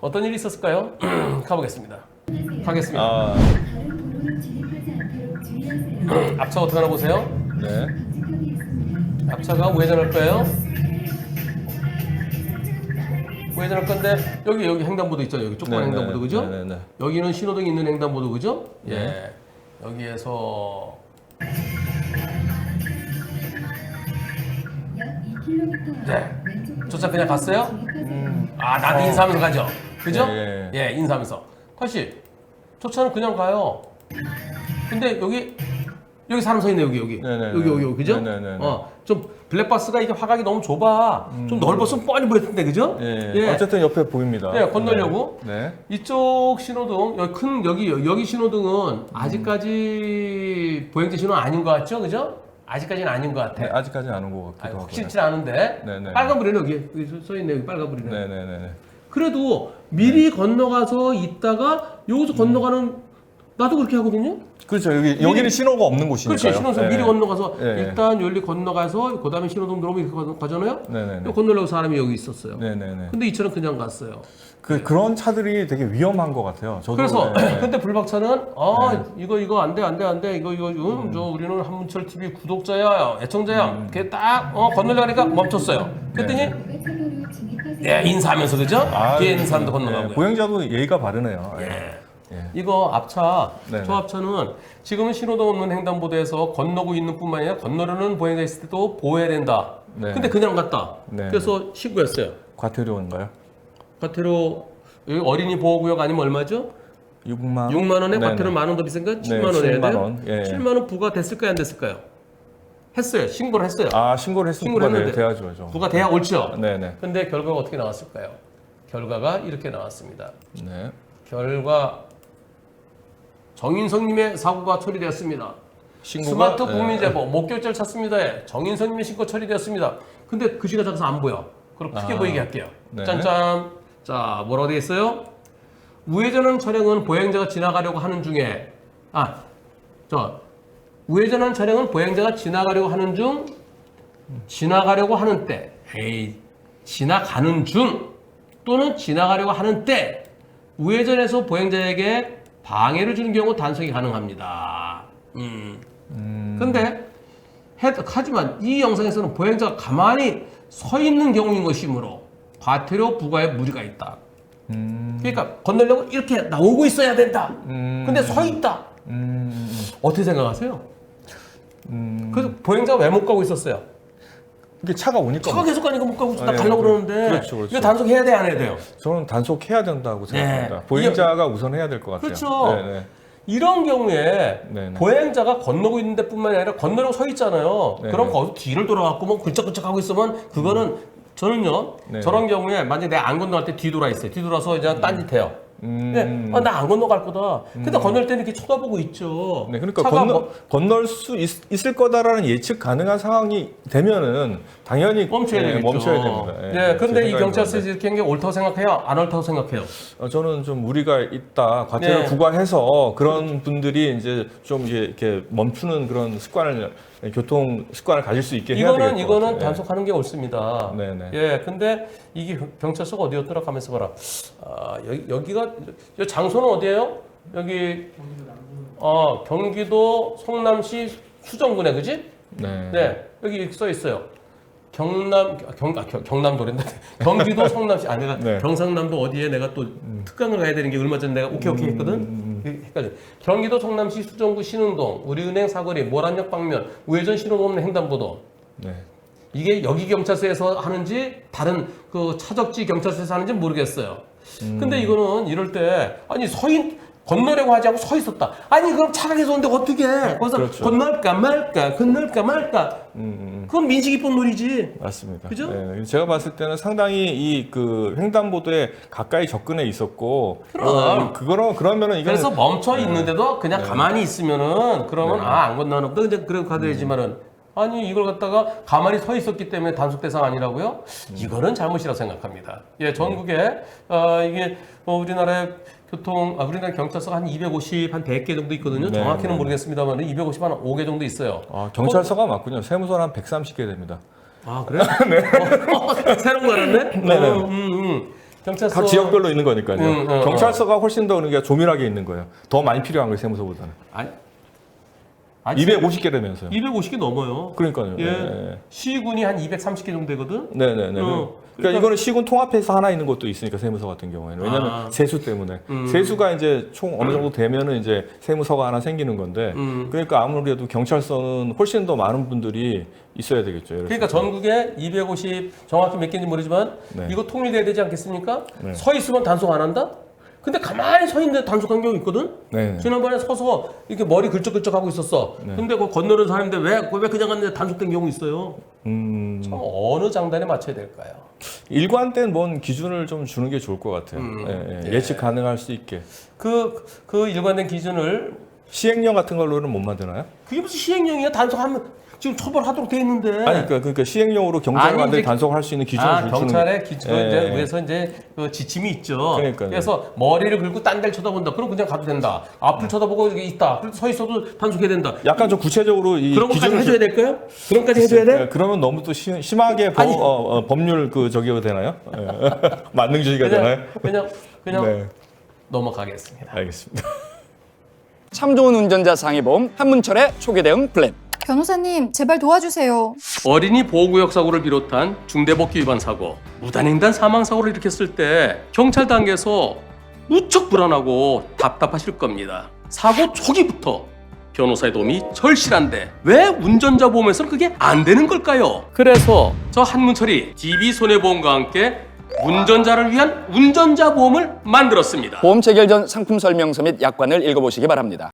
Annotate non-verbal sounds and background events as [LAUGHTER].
어떤 일이 있었을까요? [CLEARS THROAT] 가보겠습니다. 가겠습니다. 아, [CLEARS THROAT] 앞차 어떻게 하나 보세요. 네. 앞차가 우회전할 거예요. 우회전할 건데 여기 여기 횡단보도 있잖아요. 여기 조그만 네, 횡단보도 네, 그죠? 네, 네, 네. 여기는 신호등이 있는 횡단보도 그죠? 네. 예. 여기에서 네. 조차 그냥 갔어요? 아, 나도 인사하면서 가죠. 그죠? 예, 예, 인사하면서. 다시 조차는 그냥 가요. 근데 여기 여기 사람 서 있네 여기 여기 네네네. 여기 여기 여기 그죠? 네네네네. 어, 좀 블랙박스가 이게 화각이 너무 좁아. 좀 넓었으면 뻔히 보였을 텐데 그죠? 음. 예. 어쨌든 옆에 보입니다. 예, 건너려고. 네. 이쪽 신호등 여기 큰 여기 여기 신호등은 음. 아직까지 보행자 신호 아닌 것 같죠, 그죠? 아직까지는 아닌 것 같아. 네. 아직까지는 아는 것 아니, 같기도 하고. 확실치 않은데 네네. 빨간 불이네 여기 여기 서- 서 있네 여기 빨간 불이네. 네네네. 그래도 미리 건너가서 있다가 여기서 건너가는 나도 그렇게 하거든요. 그렇죠. 여기 여기는 신호가 없는 곳이니까요. 그렇지 신호등 네. 미리 건너가서 네. 일단 여기 건너가서 그다음에 신호등 들어오면 이렇게 가- 가잖아요. 네네네. 건너려고 사람이 여기 있었어요. 네네네. 근데 이 차는 그냥 갔어요. 그 그런 차들이 되게 위험한 것 같아요. 저도. 그래서 네. 그때 불박차는 아 이거 이거 안 돼 안 돼 안 돼 이거 이거 음, 저 우리는 한문철 TV 구독자야 애청자야 그게 딱 어, 건너려니까 멈췄어요. 그랬더니 예 인사하면서 그죠? 아, 있는 사람도 네, 건너가고요. 보행자도 예의가 바르네요. 예. 예. 이거 앞차 네네. 저 앞차는 지금은 신호등 없는 횡단보도에서 건너고 있는 뿐만 아니라 건너려는 보행자 있을 때도 보호해야 된다. 네. 근데 그냥 갔다. 네. 그래서 신고했어요. 과태료인가요? 과태료 여기 어린이 보호구역 아니면 얼마죠? 6만 6만 원에 네네. 과태료 만원 더 비싼가? 7만 네, 원 해야 7만 돼요? 원. 예. 7만 원 부과 됐을까요? 안 됐을까요? 했어요. 신고를 했어요. 아 신고를 했으면 신고를 했는데 돼야죠. 저. 부가 돼야 옳죠. 네네. 근데 결과가 어떻게 나왔을까요? 결과가 이렇게 나왔습니다. 네. 결과 정인성님의 사고가 처리되었습니다. 신고가- 스마트 네. 국민 제보 목격자를 찾습니다. 정인성님의 신고 처리되었습니다. 근데 글씨가 작아서 안 보여. 그럼 크게 아. 보이게 할게요. 네. 짠짠. 자, 뭐라고 되어 있어요? 우회전하는 차량은 보행자가 지나가려고 하는 중에 아, 저 우회전하는 차량은 보행자가 지나가려고 하는 중 지나가려고 하는 때 에이 지나가는 중 또는 지나가려고 하는 때 우회전해서 보행자에게 방해를 주는 경우 단속이 가능합니다. 음. 음, 근데 하지만 이 영상에서는 보행자가 가만히 서 있는 경우인 것이므로 과태료 부과에 무리가 있다. 음, 그러니까 건너려고 이렇게 나오고 있어야 된다. 음, 근데 서 있다. 음, 어떻게 생각하세요? 음. 그래서 보행자가 왜 못 가고 있었어요? 이게 차가 오니까 차가 계속 가니까 못 가고. 나 아, 예, 가려고 그렇죠. 그러는데 그렇죠, 그렇죠. 이거 단속해야 돼 안 해야 돼요? 저는 단속해야 된다고 생각합니다. 네. 보행자가 우선 해야 될 것 같아요. 그렇죠. 네네. 이런 경우에 네네. 보행자가 건너고 있는 데뿐만이 아니라 건너려고 서 있잖아요. 네네. 그럼 거기서 뒤를 돌아갖고 뭐 굴쩍굴쩍 하고 있으면 그거는 저는요 네네. 저런 경우에 만약에 내가 안 건너갈 때 뒤돌아 있어요. 뒤돌아서 이제 딴짓해요. 음. 네, 아, 나안 건너갈 거다. 근데 건널 때는 이렇게 쳐다보고 있죠. 네, 그러니까 차가 건너, 뭐- 건널 수 있, 을 거다라는 예측 가능한 상황이 되면은 당연히 멈춰야 네, 되겠죠. 멈춰야 됩니다. 네, 제 근데 이 생각인 건데. 이렇게 한게 옳다고 생각해요? 안 옳다고 생각해요? 어, 저는 좀 무리가 있다. 과태료 네. 부과해서 그런 분들이 이제 좀 이제 이렇게 멈추는 그런 습관을 교통 습관을 가질 수 있게 해야 이거는 되겠 이거는 단속하는 게 옳습니다. 네네. 예, 근데 이게 경찰서가 어디였더라 가면서 봐라. 아, 여기 여기가 여 장소는 어디예요? 여기 어 경기도 성남시 수정구네, 그지? 네. 네, 여기 써 있어요. 경남 경 아, 경- 경남도랜다. [LAUGHS] 경기도 성남시 아 내가 네. 경상남도 어디에 내가 또 특강을 가야 되는 게 얼마 전에 내가 오케이 오케이 했거든. 헷갈려. 경기도 성남시 수정구 신흥동 우리은행 사거리 모란역 방면 우회전 신호등 없는 횡단보도. 네. 이게 여기 경찰서에서 하는지 다른 그 차적지 경찰서에서 하는지 모르겠어요. 근데 이거는 이럴 때 아니 서인 건너려고 하지 않고 서 있었다. 아니 그럼 차가 계속 오는데 어떻게 해? 거기서 그렇죠. 건널까 말까 건널까 말까 음, 음, 그건 민식 이쁜 놀이지. 맞습니다. 그죠? 네, 제가 봤을 때는 상당히 이 그 횡단보도에 가까이 접근해 있었고 그럼. 어, 그거는 그러면은 이거는 그래서 멈춰 있는데도 그냥 가만히 있으면은 그러면 아안 보다 이제 그래 가도 되지만은 아니 이걸 갖다가 가만히 서 있었기 때문에 단속 대상 아니라고요? 이거는 잘못이라고 생각합니다. 예, 전국에 어, 이게 뭐 우리나라의 교통 아 우리나라 경찰서가 한 250, 한 100개 정도 있거든요. 네, 정확히는 네. 모르겠습니다만 250, 한 5개 정도 있어요. 아, 경찰서가 맞군요. 세무서는 한 130개 됩니다. 아 그래? [LAUGHS] 어, 새로운 거 알았네? 네 네. [LAUGHS] 어, 음, 음. 경찰서 각 지역별로 있는 거니까요. 음, 어, 경찰서가 훨씬 더 그러니까 조밀하게 있는 거예요. 더 많이 필요한 거예요, 세무서보다는. 아니, 아니 250개라면서요. 250개 넘어요. 그러니까요. 예. 예. 시군이 한 230개 정도 되거든. 네네네. 어, 그러니까, 그러니까- 이거는 시군 통합해서 하나 있는 것도 있으니까 세무서 같은 경우에는 왜냐하면 아. 세수 때문에 음. 세수가 이제 총 어느 정도 되면은 이제 세무서가 하나 생기는 건데 음. 그러니까 아무래도 경찰서는 훨씬 더 많은 분들이 있어야 되겠죠. 그러니까 전국에 250 정확히 몇 개인지 모르지만 네. 이거 통일돼야 되지 않겠습니까? 네. 서 있으면 단속 안 한다? 근데 가만히 서 있는데 단속한 경우 있거든? 네. 지난번에 서서 이렇게 머리 긁적긁적 하고 있었어. 근데 그 건너는 사람인데 왜, 왜 그냥 갔는데 단속된 경우 있어요? 음, 참 어느 장단에 맞춰야 될까요? 일관된 뭔 기준을 좀 주는 게 좋을 것 같아요. 음. 예, 예. 예. 예측 가능할 수 있게 그, 그 일관된 기준을 시행령 같은 걸로는 못 만드나요? 그게 무슨 시행령이야? 단속하면 지금 처벌하도록 돼 있는데. 아니 그러니까, 그러니까 시행령으로 아니, 경찰관들 이제- 단속할 수 있는 기준을 아, 주는 경찰의 기준 예. 이제 위에서 이제 그 지침이 있죠. 그러니까요. 그래서 머리를 긁고 딴 데를 쳐다본다. 그럼 그냥 가도 된다. 앞을 쳐다보고 이게 있다. 서 있어도 단속해야 된다. 약간 좀 구체적으로 이 그런 것까지 기준을 해줘야 될까요? 그런 것까지 해줘야 돼? 예, 그러면 너무 또 심, 심하게 법, 아니. 어, 어, 법률 그 저기가 되나요? 예. [LAUGHS] 만능주의가 되나요? 그냥 그냥 그냥 네, 넘어가겠습니다. 알겠습니다. 참 좋은 운전자 상해보험 한문철의 초기 대응 플랜. 변호사님, 제발 도와주세요. 어린이 보호구역 사고를 비롯한 중대법규 위반 사고, 무단횡단 사망 사고를 일으켰을 때 경찰 단계에서 무척 불안하고 답답하실 겁니다. 사고 초기부터 변호사의 도움이 절실한데 왜 운전자 보험에서는 그게 안 되는 걸까요? 그래서 저 한문철이 DB 손해보험과 함께 운전자를 위한 운전자 보험을 만들었습니다. 보험 체결 전 상품 설명서 및 약관을 읽어보시기 바랍니다.